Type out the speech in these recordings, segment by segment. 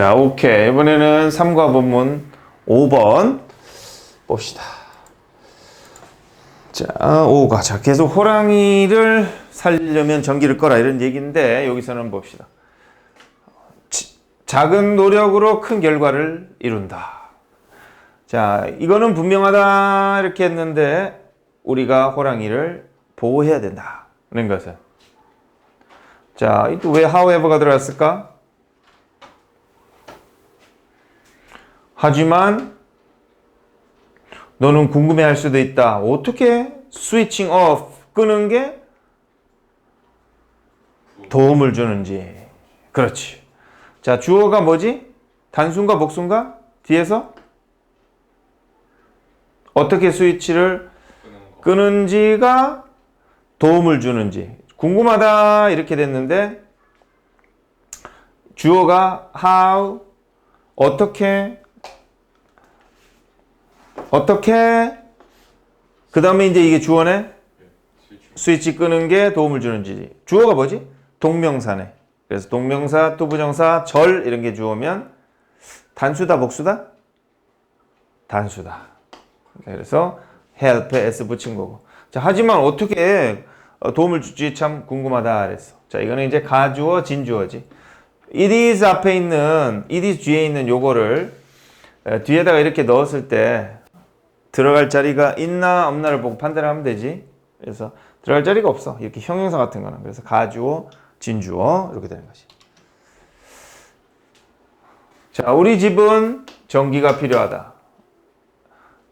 자, 오케이. 이번에는 3과 본문 5번 봅시다. 자, 5가. 자, 계속 호랑이를 살려면 전기를 꺼라. 이런 얘기인데, 여기서는 봅시다. 지- 작은 노력으로 큰 결과를 이룬다. 자, 이거는 분명하다. 이렇게 했는데, 우리가 호랑이를 보호해야 된다. 는 것은. 자, 왜 however가 들어갔을까? 하지만 너는 궁금해 할 수도 있다. 어떻게 스위칭 오프 끄는 게 도움을 주는지. 그렇지. 자, 주어가 뭐지? 단순가 복순가? 뒤에서 어떻게 스위치를 끄는지가 도움을 주는지 궁금하다 이렇게 됐는데 주어가 how 어떻게 어떻게? 그 다음에 이제 이게 주어네? 스위치 끄는 게 도움을 주는지. 주어가 뭐지? 동명사네. 그래서 동명사 투부정사 절 이런 게 주어면 단수다 복수다? 단수다. 그래서 help에 s 붙인 거고. 자 하지만 어떻게 어, 도움을 줄지 참 궁금하다 그랬어. 자 이거는 이제 가주어 진주어지. it is 앞에 있는 it is 뒤에 있는 요거를 에, 뒤에다가 이렇게 넣었을 때 들어갈 자리가 있나 없나를 보고 판단을 하면 되지. 그래서 들어갈 자리가 없어. 이렇게 형용사 같은 거는. 그래서 가주어, 진주어 이렇게 되는 것이. 자, 우리 집은 전기가 필요하다.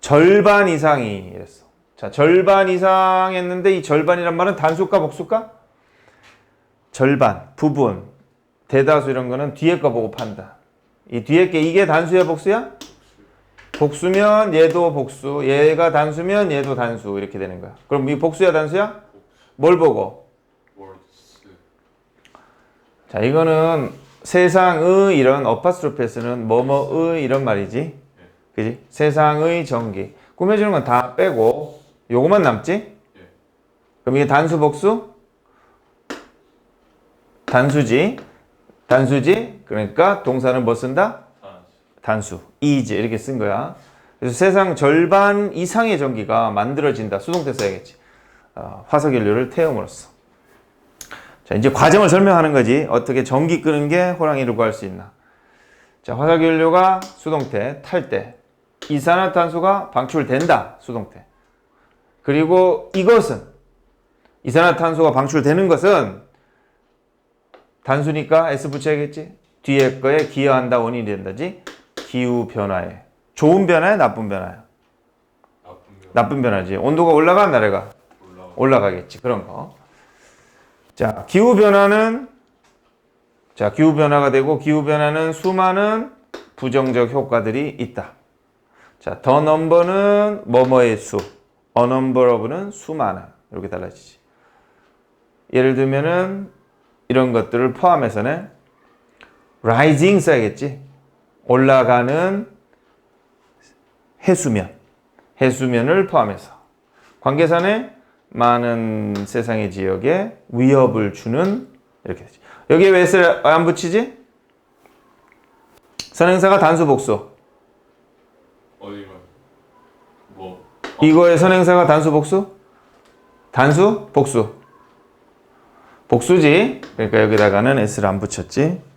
절반 이상이 이랬어. 자, 절반 이상 했는데 이 절반이란 말은 단수가 복수가? 절반, 부분, 대다수 이런 거는 뒤에 거 보고 판단. 이 뒤에 게 이게 단수야 복수야? 복수면 얘도 복수, 얘가 단수면 얘도 단수 이렇게 되는 거야. 그럼 이 복수야 단수야? 뭘 보고? 자, 이거는 세상의 이런 어파스트로페스는 뭐뭐의 이런 말이지. 그지? 세상의 전기. 꾸며주는 건 다 빼고 요거만 남지? 그럼 이게 단수 복수? 단수지. 단수지. 그러니까 동사는 뭐 쓴다? 단수, is 이렇게 쓴 거야. 그래서 세상 절반 이상의 전기가 만들어진다. 수동태 써야겠지. 어, 화석 연료를 태움으로써. 자, 이제 과정을 설명하는 거지. 어떻게 전기 끄는 게 호랑이를 구할 수 있나. 자, 화석 연료가 수동태 탈 때, 이산화탄소가 방출된다. 수동태. 그리고 이것은 이산화탄소가 방출되는 것은 단수니까 S 붙여야겠지. 뒤에 거에 기여한다 원인이 된다지. 기후 변화에. 좋은 변화야 나쁜 변화야? 나쁜 변화지. 온도가 올라가 나래가 올라가 올라가겠지. 그런 거 자 기후 변화는 자 기후 변화가 되고 기후 변화는 수많은 부정적 효과들이 있다. 자더 넘버는 뭐뭐의 수 a number of는 수많은 이렇게 달라지지. 예를 들면은 이런 것들을 포함해서는 rising 써야겠지 올라가는 해수면, 해수면을 포함해서 관계선에 많은 세상의 지역에 위협을 주는 이렇게 되지. 여기에 왜 S를 안 붙이지? 선행사가 단수 복수. 어디만 뭐 이거의 선행사가 단수 복수? 단수 복수. 복수지. 그러니까 여기다가는 S를 안 붙였지.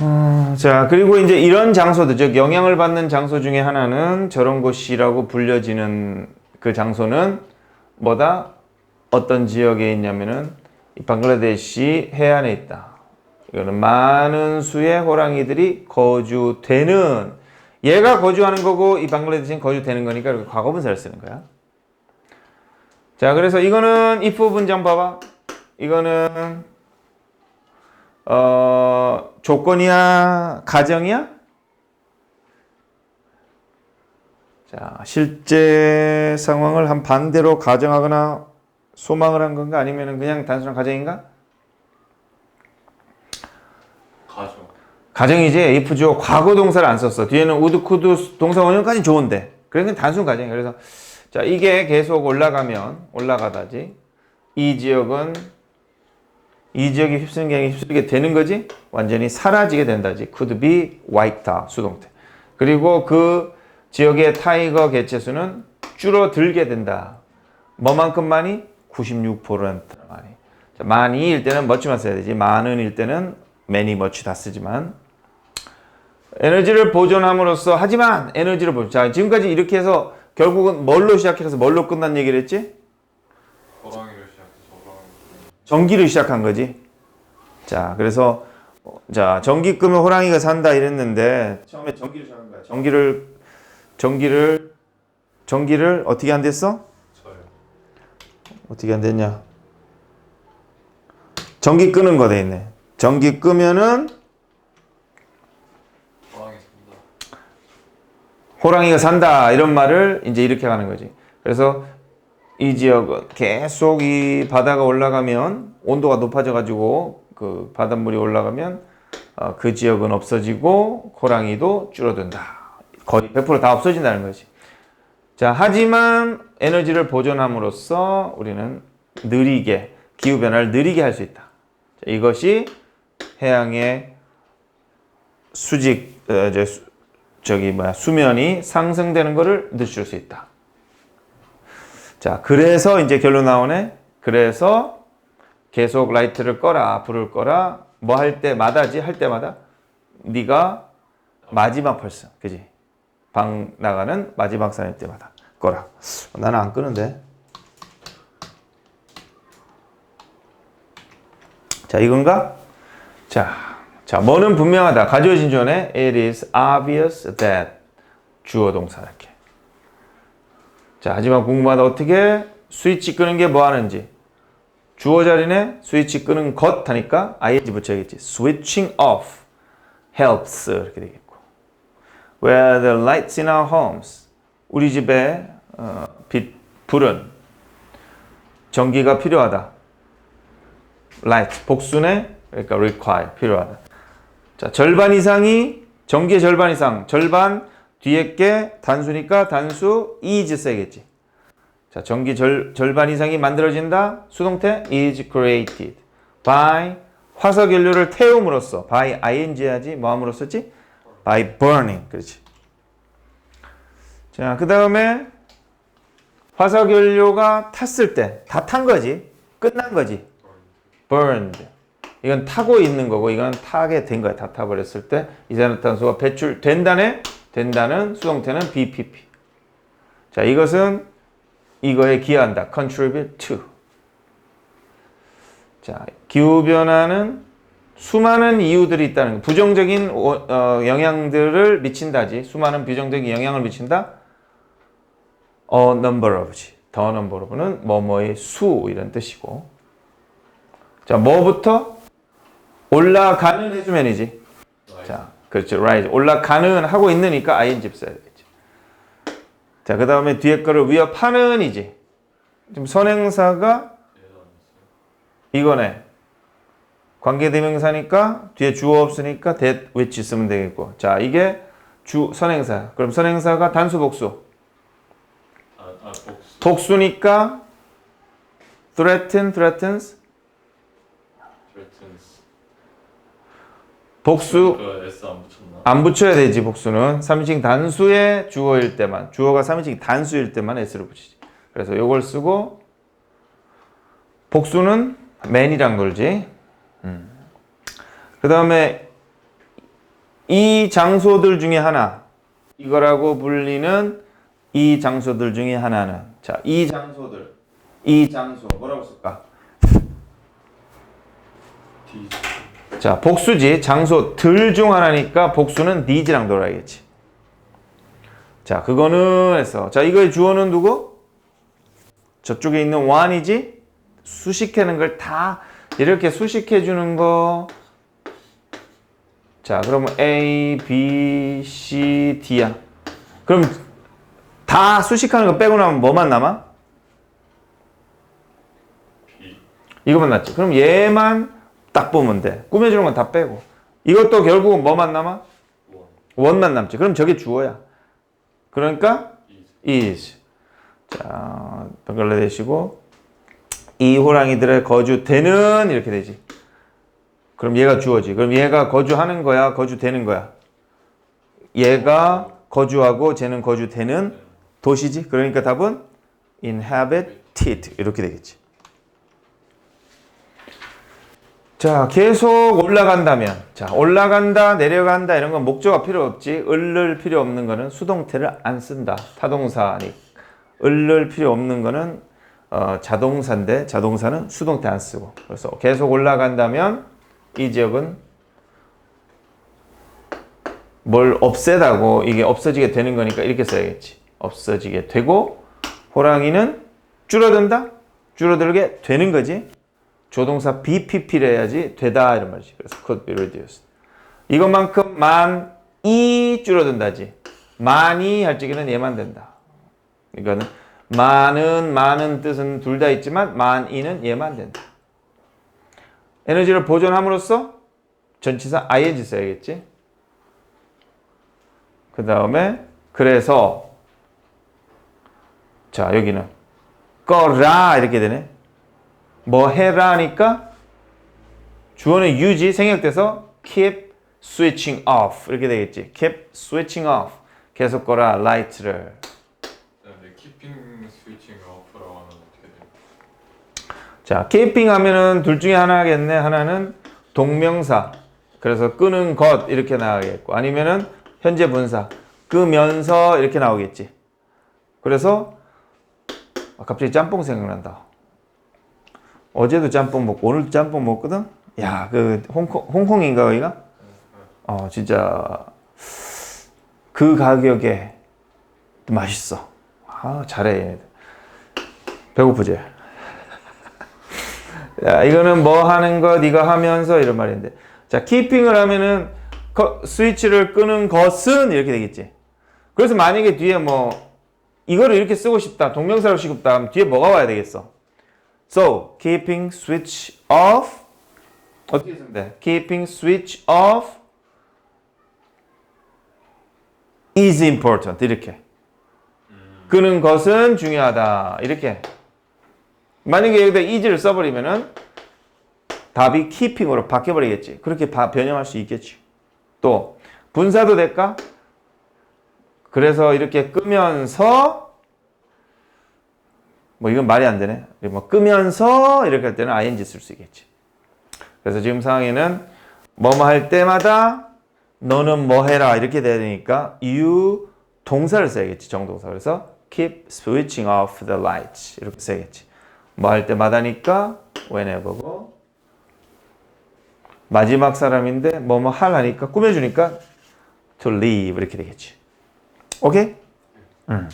어, 자, 그리고 이제 이런 장소들, 즉, 영향을 받는 장소 중에 하나는 저런 곳이라고 불려지는 그 장소는 뭐다? 어떤 지역에 있냐면은 이 방글라데시 해안에 있다. 이거는 많은 수의 호랑이들이 거주되는, 얘가 거주하는 거고 이 방글라데시는 거주되는 거니까 이렇게 과거 분사를 쓰는 거야. 자, 그래서 이거는 if 문장 봐봐. 이거는 어, 조건이야? 가정이야? 자, 실제 상황을 한 반대로 가정하거나 소망을 한 건가? 아니면 그냥 단순한 가정인가? 가정 가정이지. if 주어 과거 동사를 안 썼어. 뒤에는 would, could 동사 원형까지 좋은데. 그러니까 단순 가정이야. 그래서 자, 이게 계속 올라가면 올라가다지. 이 지역은 이 지역에 휩쓸린 게 휩쓸리게 되는 거지 완전히 사라지게 된다지 could be wiped out 수동태 그리고 그 지역의 타이거 개체수는 줄어들게 된다 뭐만큼 많이? 96%나 많이 자, 많이일 때는 much만 써야 되지 많은일 때는 many, much 다 쓰지만 에너지를 보존함으로써 하지만 에너지를 보존 자 지금까지 이렇게 해서 결국은 뭘로 시작해서 뭘로 끝난 얘기를 했지? 호랑이. 전기를 시작한 거지. 자, 그래서 어, 자 전기 끄면 호랑이가 산다 이랬는데 처음에 전기를 시작한 거야. 전기를 전기를 전기를 어떻게 안 됐어? 저요. 어떻게 안 됐냐? 전기 끄는 거 돼 있네. 전기 끄면은. 호랑이가 산다 이런 말을 이제 이렇게 하는 거지. 그래서 이 지역은 계속 이 바다가 올라가면 온도가 높아져 가지고 그 바닷물이 올라가면 어, 그 지역은 없어지고 호랑이도 줄어든다. 거의 100%다 없어진다는 거지. 자, 하지만 에너지를 보존함으로써 우리는 느리게 기후 변화를 느리게 할 수 있다. 자, 이것이 해양의 수직 어, 수- 저기 뭐야 수면이 상승되는 것을 늦출 수 있다. 자, 그래서 이제 결론 나오네. 그래서 계속 라이트를 꺼라, 불을 꺼라. 뭐 할 때마다지 할 때마다 네가 마지막 펄스, 그지? 방 나가는 마지막 사일 때마다 꺼라. 나는 안 끄는데. 자, 이건가? 자, 자, 뭐는 분명하다. 가져진 전에 it is obvious that 주어 동사 이렇게. 자, 하지만 궁금하다. 어떻게 스위치 끄는 게 뭐 하는지. 주어 자리네 스위치 끄는 것 하니까 ing 붙여야겠지. switching off helps 이렇게 되겠고. Where the lights in our homes. 우리 집에 어, 빛 불은 전기가 필요하다. light 복수네 그러니까 require 필요하다. 자, 절반 이상이 전기의 절반 이상, 절반 뒤에 게 단수니까 단수 is 써야겠지. 자, 전기 절, 절반 이상이 만들어진다. 수동태 is created by 화석 연료를 태움으로써 by ing 해야지 뭐 함으로써 지 by burning. 그렇지. 자, 그다음에 화석 연료가 탔을 때 다 탄 거지. 끝난 거지. burned. 이건 타고 있는 거고 이건 타게 된 거야. 다 타버렸을 때 이산화탄소가 배출된다네. 된다는 수동태는 BPP. 자, 이것은 이거에 기여한다. contribute to. 자, 기후 변화는 수많은 이유들이 있다는 거. 부정적인 오- 어, 영향들을 미친다지. 수많은 부정적인 영향을 미친다. a number of지. the number of는 뭐뭐의 수 이런 뜻이고. 자, 뭐부터 올라가는 해주면이지. 자, 그렇죠. rise. 올라가는 하고 있느니까 ing 써야 되겠죠. 자, 그 다음에 뒤에 거를 위협하는 이지. 지금 선행사가 이거네. 관계대명사니까 뒤에 주어 없으니까 that which 쓰면 되겠고. 자, 이게 주 선행사. 그럼 선행사가 단수 복수. 아, 아 복수. 복수니까 threaten, threatens. 복수 안 붙여야 되지 복수는 삼인칭 단수의 주어일 때만 주어가 삼인칭 단수일 때만 s를 붙이지 그래서 요걸 쓰고 복수는 man이랑 놀지 음. 그 다음에 이 장소들 중에 하나 이거라고 불리는 이 장소들 중에 하나는 자 이 장소들 이 장소 뭐라고 쓸까 D. 자, 복수지. 장소 들 중 하나니까 복수는 needs랑 놀아야겠지. 자, 그거는 했어. 자, 이거의 주어는 누구? 저쪽에 있는 one이지? 수식하는 걸 다 이렇게 수식해 주는 거. 자, 그러면 A, B, C, D야. 그럼 다 수식하는 거 빼고 나면 뭐만 남아? 이거만 났지. 그럼 얘만 딱 보면 돼. 꾸며주는 건 다 빼고. 이것도 결국은 뭐만 남아? 원. 원만 남지. 그럼 저게 주어야. 그러니까 is. 자, 되시고 이 호랑이들의 거주되는 이렇게 되지. 그럼 얘가 주어지. 그럼 얘가 거주하는 거야, 거주되는 거야. 얘가 거주하고 쟤는 거주되는 도시지. 그러니까 답은 inhabited 이렇게 되겠지. 자, 계속 올라간다면, 자, 올라간다, 내려간다 이런 건 목적어 필요 없지. 을을 필요 없는 거는 수동태를 안 쓴다. 타동사니. 을을 필요 없는 거는 어, 자동사인데 자동사는 수동태 안 쓰고. 그래서 계속 올라간다면 이 지역은 뭘 없애다고 이게 없어지게 되는 거니까 이렇게 써야겠지. 없어지게 되고 호랑이는 줄어든다? 줄어들게 되는 거지. 조동사 BPP를 해야지 되다 이런 말이지. 그래서 could be reduced. 이것만큼 많이 줄어든다지. 많이 할 적에는 얘만 된다. 이거는 많은 많은 뜻은 둘 다 있지만 많이는 얘만 된다. 에너지를 보존함으로써 전치사 ing 써야겠지. 그 다음에 그래서 자 여기는 꺼라 이렇게 되네. 뭐 해라니까 주어는 유지 생략돼서 keep switching off 이렇게 되겠지. keep switching off 계속 꺼라 라이트를 근데 키핑 스위칭 오프라고 하면 어떻게 돼요? 자, keeping 하면은 둘 중에 하나겠네. 하나는 동명사. 그래서 끄는 것 이렇게 나가겠고 아니면은 현재 분사 끄면서 이렇게 나오겠지. 그래서 아, 갑자기 짬뽕 생각난다. 어제도 짬뽕 먹고 오늘도 짬뽕 먹거든. 야, 그 홍콩 홍콩인가 거기가? 어, 진짜 그 가격에 맛있어. 아, 잘해. 배고프지? 야, 이거는 뭐 하는 것, 이거 하면서 이런 말인데. 자, 키핑을 하면은 거- 스위치를 끄는 것은 이렇게 되겠지. 그래서 만약에 뒤에 뭐 이거를 이렇게 쓰고 싶다, 동명사로 쓰고 싶다 하면 뒤에 뭐가 와야 되겠어? So, keeping switch off 어떻게 쓰면 돼? Keeping switch off is important 이렇게. 끄는 것은 중요하다 이렇게. 만약에 여기다 is를 써버리면은 답이 keeping으로 바뀌어버리겠지. 그렇게 바- 변형할 수 있겠지. 또 분사도 될까? 그래서 이렇게 끄면서 뭐 이건 말이 안 되네. 뭐 끄면서 이렇게 할 때는 ing 쓸 수 있겠지. 그래서 지금 상황에는 뭐뭐 할 때마다 너는 뭐 해라 이렇게 되니까 you 동사를 써야겠지 정동사. 그래서 keep switching off the lights 이렇게 써야겠지. 뭐 할 때마다니까 whenever고 마지막 사람인데 뭐뭐 하라니까 꾸며주니까 to leave 이렇게 되겠지. 오케이? 응.